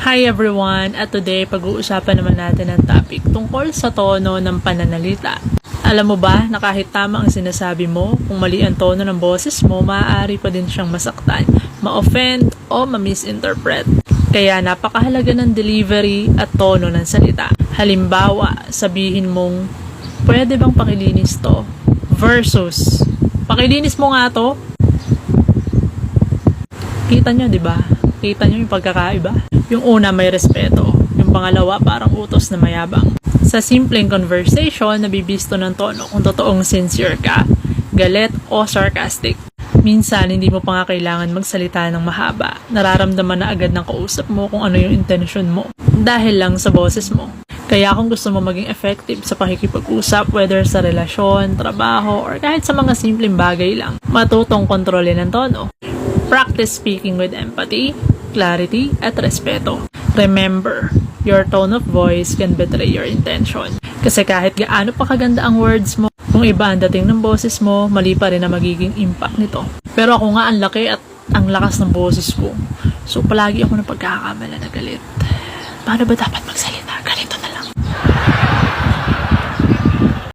Hi everyone! At today, pag-uusapan naman natin ang topic tungkol sa tono ng pananalita. Alam mo ba na kahit tama ang sinasabi mo, kung mali ang tono ng boses mo, maaari pa din siyang masaktan, ma-offend o ma-misinterpret. Kaya napakahalaga ng delivery at tono ng salita. Halimbawa, sabihin mong, pwede bang pakilinis to? Versus, pakilinis mo nga to? Kita nyo, di ba? Kita nyo yung pagkakaiba? Yung una may respeto. Yung pangalawa parang utos na mayabang. Sa simpleng conversation, nabibisto ng tono kung totoong sincere ka, galit o sarcastic. Minsan, hindi mo pa nga kailangan magsalita ng mahaba. Nararamdaman na agad ng kausap mo kung ano yung intention mo. Dahil lang sa boses mo. Kaya kung gusto mo maging effective sa pakikipag-usap, whether sa relasyon, trabaho, or kahit sa mga simpleng bagay lang, matutong kontrolin ang tono. Practice speaking with empathy, clarity, at respeto. Remember, your tone of voice can betray your intention. Kasi kahit gaano pa kaganda ang words mo, kung iba ang dating ng boses mo, mali pa rin ang magiging impact nito. Pero ako nga ang laki at ang lakas ng boses ko. So palagi ako ng pagkakakamala na galit. Paano ba dapat magsalita?